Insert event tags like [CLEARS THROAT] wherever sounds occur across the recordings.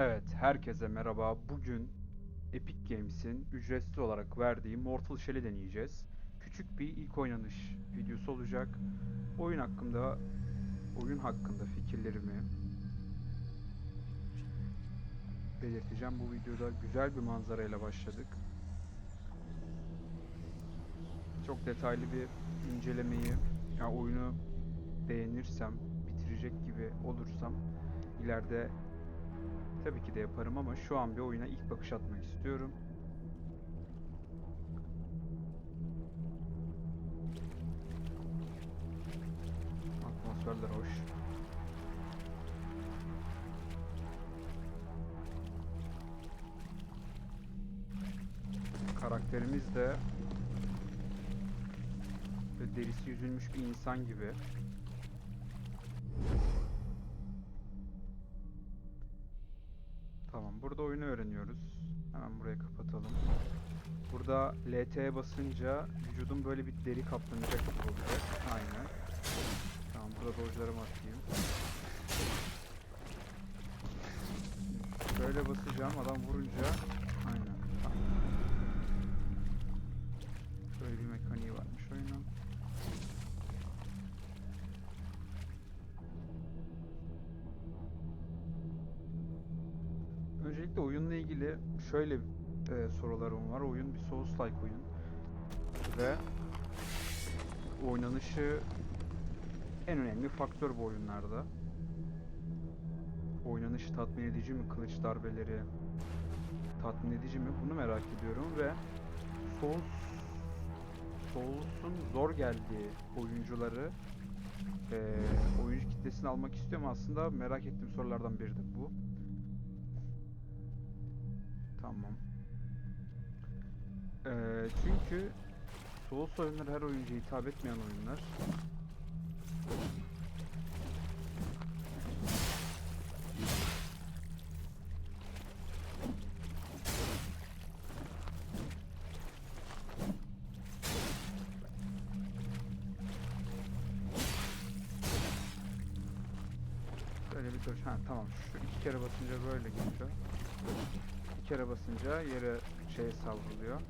Evet, herkese merhaba. Bugün Epic Games'in ücretsiz olarak verdiği Mortal Shell'i deneyeceğiz. Küçük bir ilk oynanış videosu olacak. Oyun hakkında oyun hakkında fikirlerimi belirteceğim. Bu videoda güzel bir manzarayla başladık. Çok detaylı bir incelemeyi, ya oyunu beğenirsem, bitirecek gibi olursam ileride Tabii ki de yaparım ama şu an bir oyuna ilk bakış atmak istiyorum. Atmosferler hoş. Karakterimiz de derisi yüzülmüş bir insan gibi. Burada LT'ye basınca vücudum böyle bir deri kaplanacak gibi olacak. Aynen. Tamam, burada dojlarımı atayım. Böyle basacağım, adam vurunca... Aynen. Böyle bir mekaniği varmış oyunun. Öncelikle oyunla ilgili şöyle e, sorularım var. Oyun bir Souls-like oyun. Ve oynanışı en önemli faktör bu oyunlarda. Oynanışı tatmin edici mi? Kılıç darbeleri tatmin edici mi? Bunu merak ediyorum ve Souls Souls'un zor geldiği oyuncuları e, oyuncu kitlesini almak istiyorum. Aslında merak ettiğim sorulardan biri de bu. Tamam. Ee, çünkü Souls oyunları her oyuncuya hitap etmeyen oyunlar. Böyle bir tuş. Ha tamam. Şu iki kere basınca böyle gidiyor. Bir kere basınca yere şey savruluyor.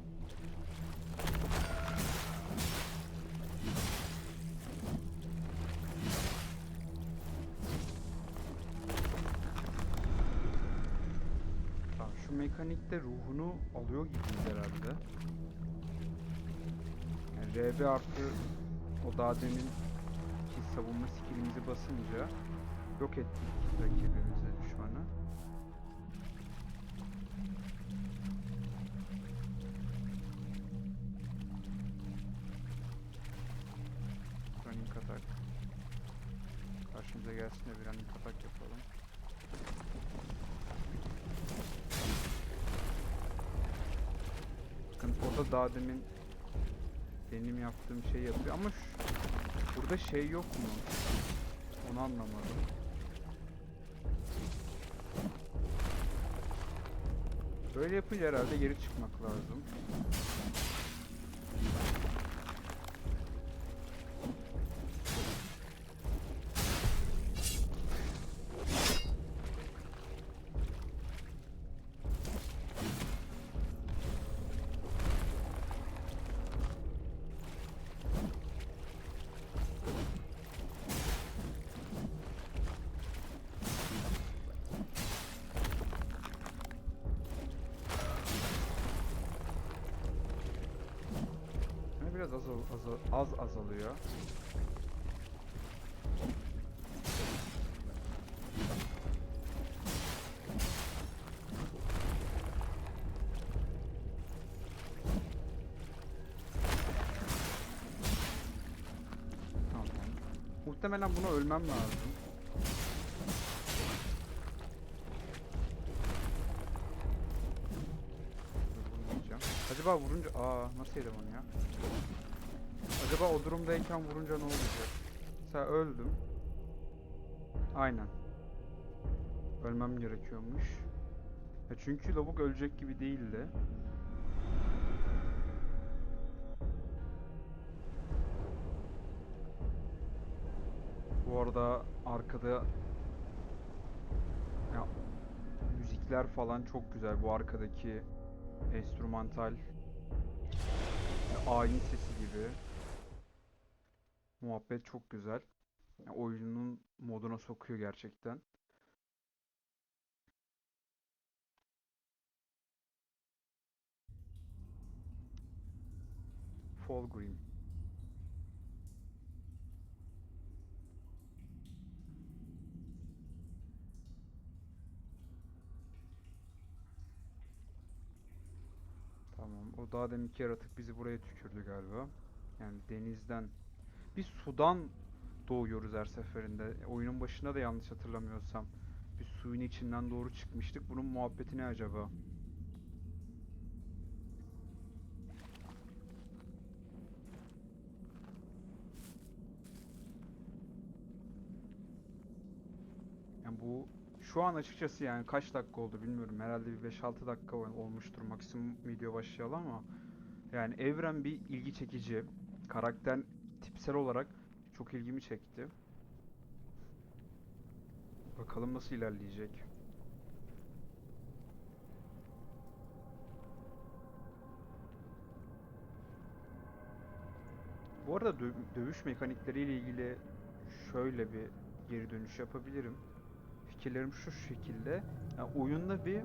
Şu mekanikte ruhunu alıyor gibiyiz herhalde. Yani RB artı o daha demin ki savunma skillimizi basınca yok ettik rakibimizi, daha demin benim yaptığım şey yapıyor ama şu, burada şey yok mu? Onu anlamadım. Böyle yapınca herhalde geri çıkmak lazım. Azalıyor. Tamam. Muhtemelen buna ölmem lazım. Acaba vurunca... Aa nasıl yedim onu ya? Acaba o durumdayken vurunca ne olacak? Mesela öldüm. Aynen. Ölmem gerekiyormuş. Ya çünkü lavuk ölecek gibi değildi. Bu arada arkada ya müzikler falan çok güzel. Bu arkadaki enstrümantal ayin sesi gibi. Muhabbet çok güzel. Yani oyunun moduna sokuyor gerçekten. Fulgrim. Tamam. O daha deminki yaratık bizi buraya tükürdü galiba. Yani denizden. Biz sudan doğuyoruz her seferinde. Oyunun başında da yanlış hatırlamıyorsam. Biz suyun içinden doğru çıkmıştık. Bunun muhabbeti ne acaba? Yani bu şu an açıkçası yani kaç dakika oldu bilmiyorum. Herhalde bir 5-6 dakika ol- olmuştur maksimum video başlayalı ama yani evren bir ilgi çekici. Karakter tipsel olarak çok ilgimi çekti. Bakalım nasıl ilerleyecek. Bu arada dö- dövüş mekanikleriyle ilgili şöyle bir geri dönüş yapabilirim. Fikirlerim şu şekilde. Yani oyunda bir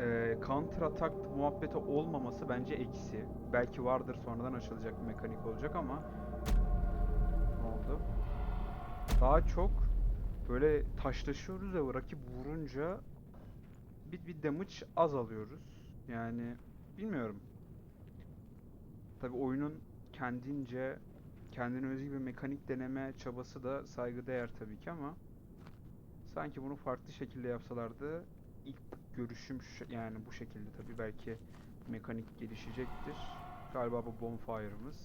e, counter attack muhabbeti olmaması bence eksi. Belki vardır sonradan açılacak bir mekanik olacak ama ne oldu? Daha çok böyle taşlaşıyoruz ve rakip vurunca bir, bir damage az alıyoruz. Yani bilmiyorum. Tabi oyunun kendince kendine özgü bir mekanik deneme çabası da saygıdeğer tabii ki ama sanki bunu farklı şekilde yapsalardı ilk görüşüm yani bu şekilde tabii belki mekanik gelişecektir. Galiba bu bonfire'ımız.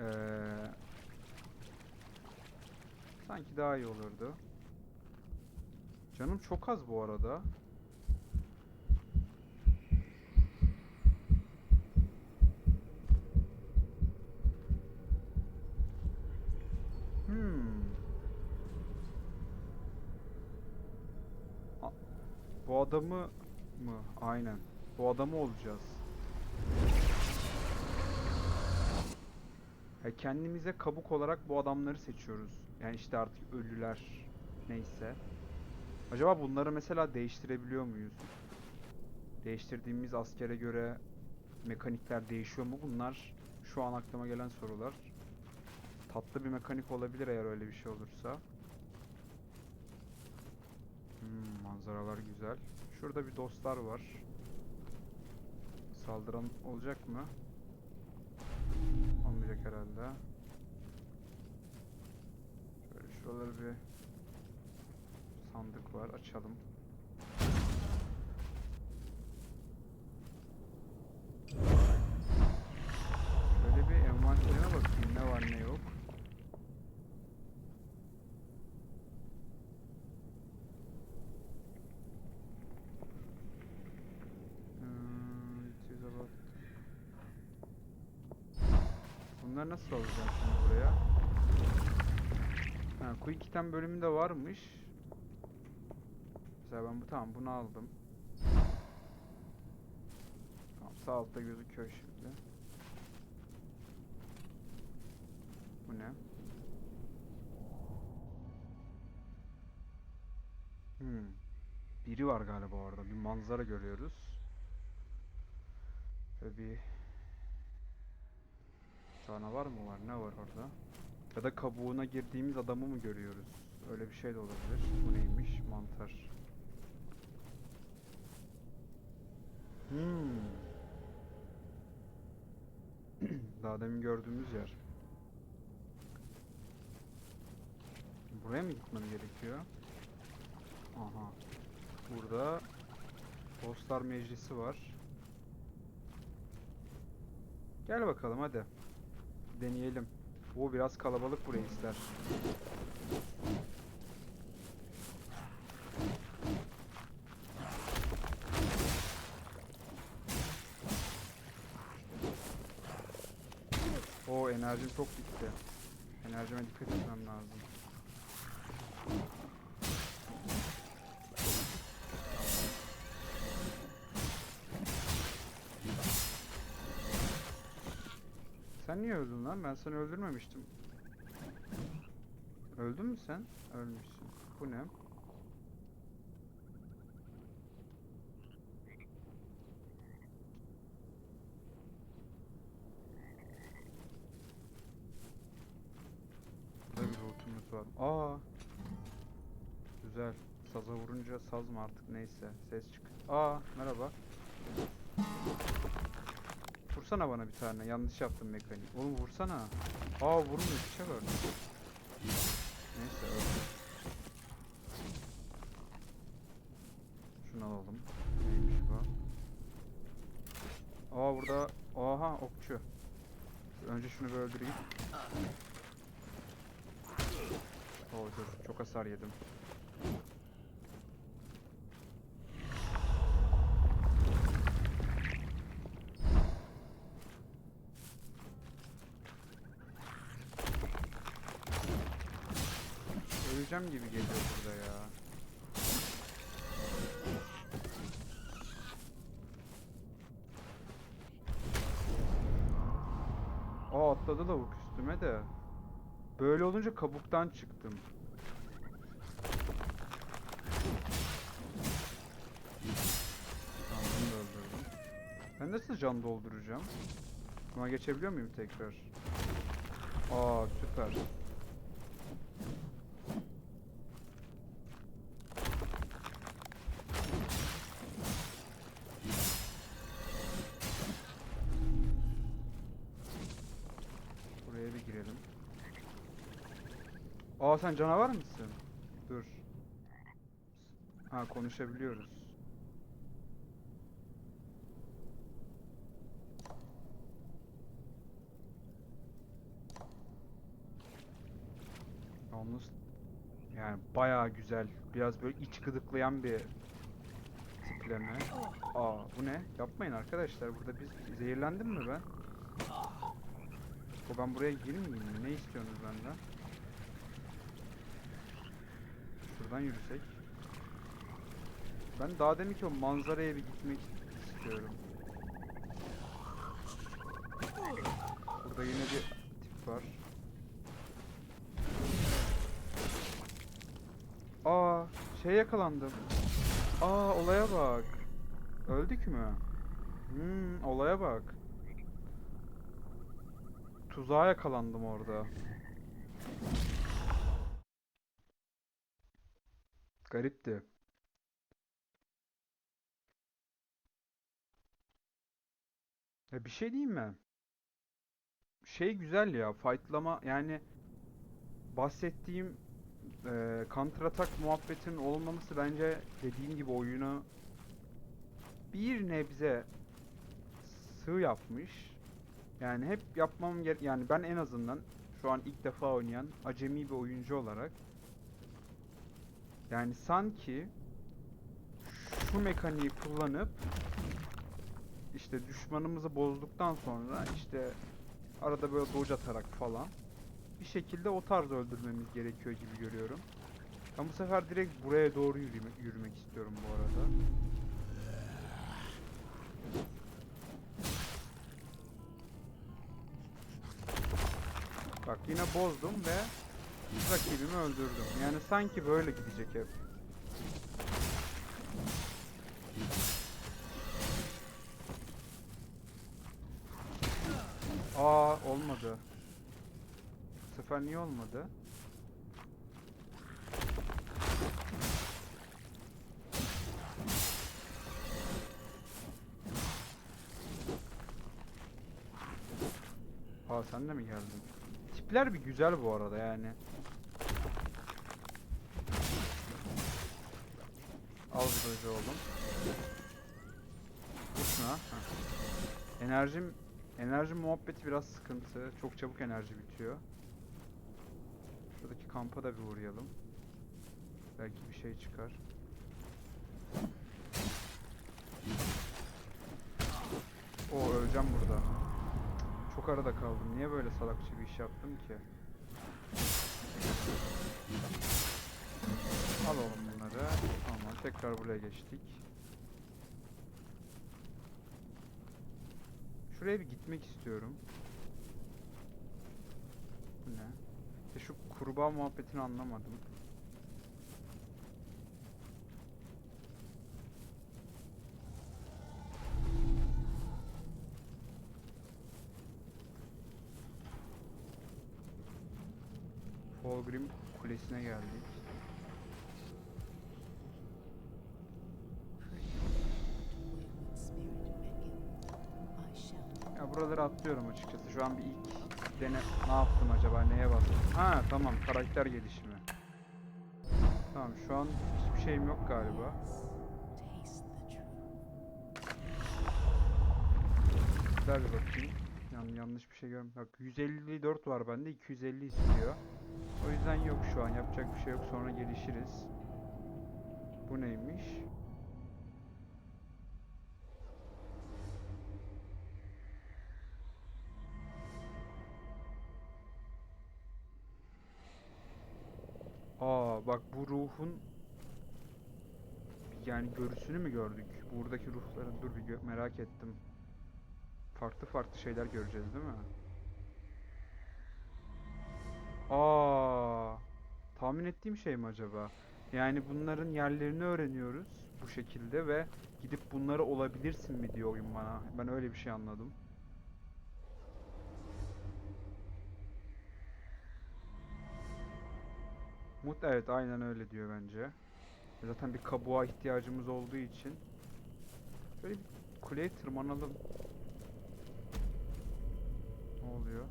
Ee, sanki daha iyi olurdu. Canım çok az bu arada. Hmm. Bu adamı mı? Aynen. Bu adamı olacağız. Ya kendimize kabuk olarak bu adamları seçiyoruz. Yani işte artık ölüler neyse. Acaba bunları mesela değiştirebiliyor muyuz? Değiştirdiğimiz askere göre mekanikler değişiyor mu? Bunlar şu an aklıma gelen sorular. Tatlı bir mekanik olabilir eğer öyle bir şey olursa. Hmm, manzaralar güzel. Şurada bir dostlar var. Saldıran olacak mı? Olmayacak herhalde. Şöyle şuraları bir sandık var. Açalım. Şöyle bir envanterine bakayım ne var ne yok. Bunları nasıl alacağım şimdi buraya? Ha, Quick Item bölümünde varmış. Mesela ben bu tamam bunu aldım. Tamam sağ altta gözüküyor şimdi. Bu ne? Hmm. Biri var galiba orada. Bir manzara görüyoruz. Ve bir canavar mı var? Ne var orada? Ya da kabuğuna girdiğimiz adamı mı görüyoruz? Öyle bir şey de olabilir. Bu neymiş? Mantar. Hmm. [CLEARS THROAT] Daha demin gördüğümüz yer. Buraya mı gitmem gerekiyor? Aha. Burada Dostlar Meclisi var. Gel bakalım hadi. Deneyelim. O biraz kalabalık burayı ister. O enerjim çok gitti. Enerjime dikkat etmem lazım. Niye öldün lan? Ben seni öldürmemiştim. Öldün mü sen? Ölmüşsün. Bu ne? Lootumuz var. Aa. Güzel. Saza vurunca saz mı artık neyse. Ses çık. Aa merhaba. Vursana bana bir tane. Yanlış yaptım mekaniği. Oğlum vursana. Aa vurmuyor. Piçe bak. Neyse öldü. Şunu alalım. Neymiş bu? Aa burada. Aha okçu. Önce şunu bir öldüreyim. Oo dur. Çok hasar yedim. Öleceğim gibi geliyor burada ya. Aa atladı lavuk üstüme de. Böyle olunca kabuktan çıktım. Tamam. Ben nasıl can dolduracağım? Buna geçebiliyor muyum tekrar? Aa süper. Aa sen canavar mısın? Dur. Ha konuşabiliyoruz. Yalnız yani bayağı güzel. Biraz böyle iç gıdıklayan bir tipleme. Aa bu ne? Yapmayın arkadaşlar. Burada biz zehirlendim mi ben? O ben buraya girmeyeyim mi? Ne istiyorsunuz benden? Şuradan yürüsek. Ben daha deminki o manzaraya bir gitmek istiyorum. Burada yine bir tip var. Aa, şey yakalandım. Aa, olaya bak. Öldük mü? Hmm, olaya bak. Tuzağa yakalandım orada. Garipti. Ya bir şey diyeyim mi? Şey güzel ya, fightlama yani bahsettiğim eee counter attack muhabbetinin olmaması bence dediğin gibi oyunu bir nebze sığ yapmış. Yani hep yapmam gere yani ben en azından şu an ilk defa oynayan acemi bir oyuncu olarak yani sanki şu mekaniği kullanıp işte düşmanımızı bozduktan sonra işte arada böyle dodge atarak falan bir şekilde o tarz öldürmemiz gerekiyor gibi görüyorum. Ben bu sefer direkt buraya doğru yürüme, yürümek istiyorum bu arada. Bak yine bozdum ve rakibimi öldürdüm. Yani sanki böyle gidecek hep. Aa olmadı. Sefer niye olmadı? Aa sen de mi geldin? Tipler bir güzel bu arada yani. Dojo oğlum. Heh. Enerjim enerji muhabbeti biraz sıkıntı. Çok çabuk enerji bitiyor. Şuradaki kampa da bir uğrayalım. Belki bir şey çıkar. O öleceğim burada. Çok arada kaldım. Niye böyle salakça bir iş yaptım ki? Al oğlum bunları. Tamam tekrar buraya geçtik. Şuraya bir gitmek istiyorum. Şu ne? İşte şu kurbağa muhabbetini anlamadım. Fulgrim Kulesi'ne geldik. Atlıyorum açıkçası. Şu an bir ilk dene ne yaptım acaba? Neye bastım? Ha tamam karakter gelişimi. Tamam şu an hiçbir şeyim yok galiba. Güzel bir bakayım. Yan, yanlış bir şey görmüyorum. Bak 154 var bende 250 istiyor. O yüzden yok şu an yapacak bir şey yok sonra gelişiriz. Bu neymiş? Bak bu ruhun yani görüsünü mü gördük? Buradaki ruhların dur bir merak ettim. Farklı farklı şeyler göreceğiz değil mi? Aa, tahmin ettiğim şey mi acaba? Yani bunların yerlerini öğreniyoruz bu şekilde ve gidip bunları olabilirsin mi diyor oyun bana. Ben öyle bir şey anladım. Mut evet aynen öyle diyor bence. Zaten bir kabuğa ihtiyacımız olduğu için. Böyle bir kuleye tırmanalım. Ne oluyor?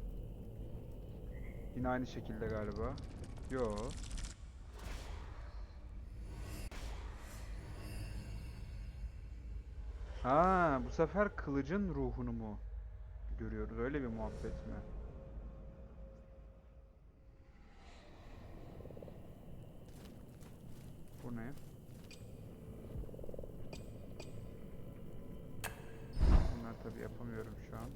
Yine aynı şekilde galiba. Yo. Ha, bu sefer kılıcın ruhunu mu görüyoruz? Öyle bir muhabbet mi? Bu ne? Bunlar tabi yapamıyorum şu an.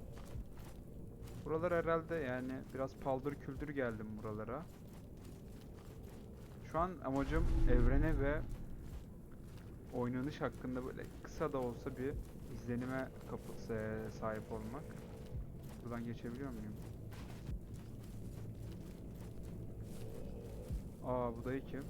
Buralar herhalde yani biraz paldır küldür geldim buralara. Şu an amacım evrene ve oynanış hakkında böyle kısa da olsa bir izlenime kapı sahip olmak. Buradan geçebiliyor muyum? Aa bu dayı kim?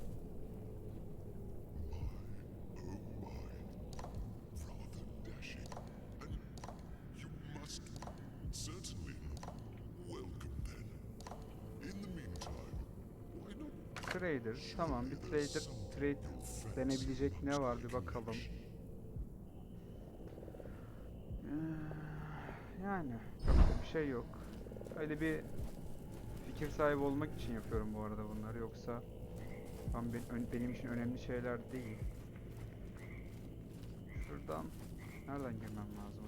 Trader. Tamam bir trader trade denebilecek ne var bir bakalım. Ee, Yani çok da bir şey yok. Öyle bir fikir sahibi olmak için yapıyorum bu arada bunları yoksa ön- benim için önemli şeyler değil. Şuradan nereden girmem lazım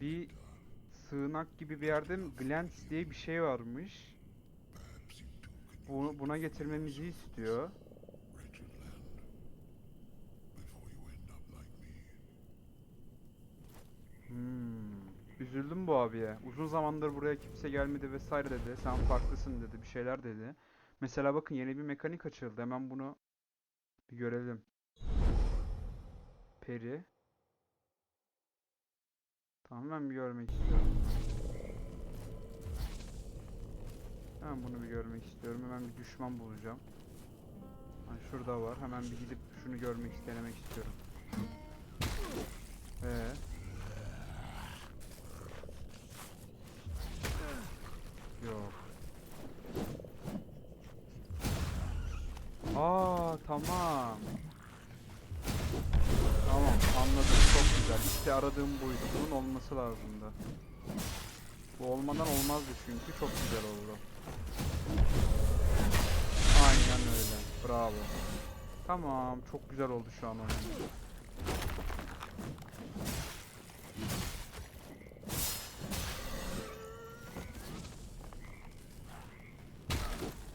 bir sığınak gibi bir yerde Glance diye bir şey varmış. Perhaps you too can Bu, buna getirmemizi istiyor. Hmm. Üzüldüm bu abiye. Uzun zamandır buraya kimse gelmedi vesaire dedi. Sen farklısın dedi. Bir şeyler dedi. Mesela bakın yeni bir mekanik açıldı. Hemen bunu bir görelim. Peri. Tamam ben bir görmek istiyorum. Hemen bunu bir görmek istiyorum. Hemen bir düşman bulacağım. Ha, şurada var. Hemen bir gidip şunu görmek, denemek istiyorum. Ee. Yok. Aa tamam. Tamam anladım çok güzel. İşte aradığım buydu. Bunun olması lazımdı. Bu olmadan olmazdı çünkü çok güzel oldu. Aynen öyle. Bravo. Tamam çok güzel oldu şu an oyun.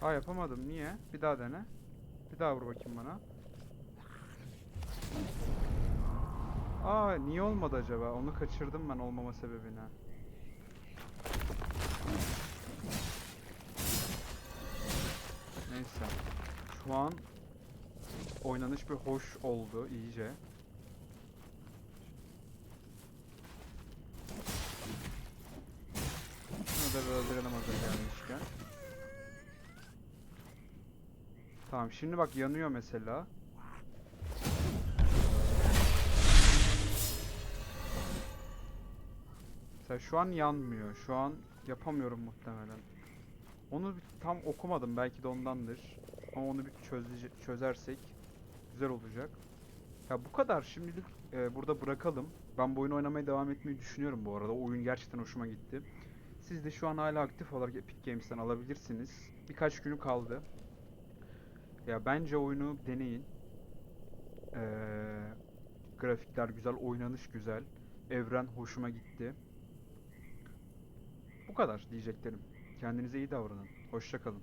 Aa yapamadım. Niye? Bir daha dene. Bir daha vur bakayım bana. Aa niye olmadı acaba? Onu kaçırdım ben olmama sebebini. Neyse. Şu an oynanış bir hoş oldu iyice. Şunu da bir öldürelim hazır gelmişken. Tamam şimdi bak yanıyor mesela. Mesela şu an yanmıyor. Şu an yapamıyorum muhtemelen. Onu tam okumadım belki de ondandır. Ama onu bir çözersek güzel olacak. Ya bu kadar şimdilik e, burada bırakalım. Ben bu oyunu oynamaya devam etmeyi düşünüyorum bu arada. O oyun gerçekten hoşuma gitti. Siz de şu an hala aktif olarak Epic Games'ten alabilirsiniz. Birkaç günü kaldı. Ya bence oyunu deneyin. Ee, grafikler güzel, oynanış güzel. Evren hoşuma gitti. Bu kadar diyeceklerim. Kendinize iyi davranın. Hoşça kalın.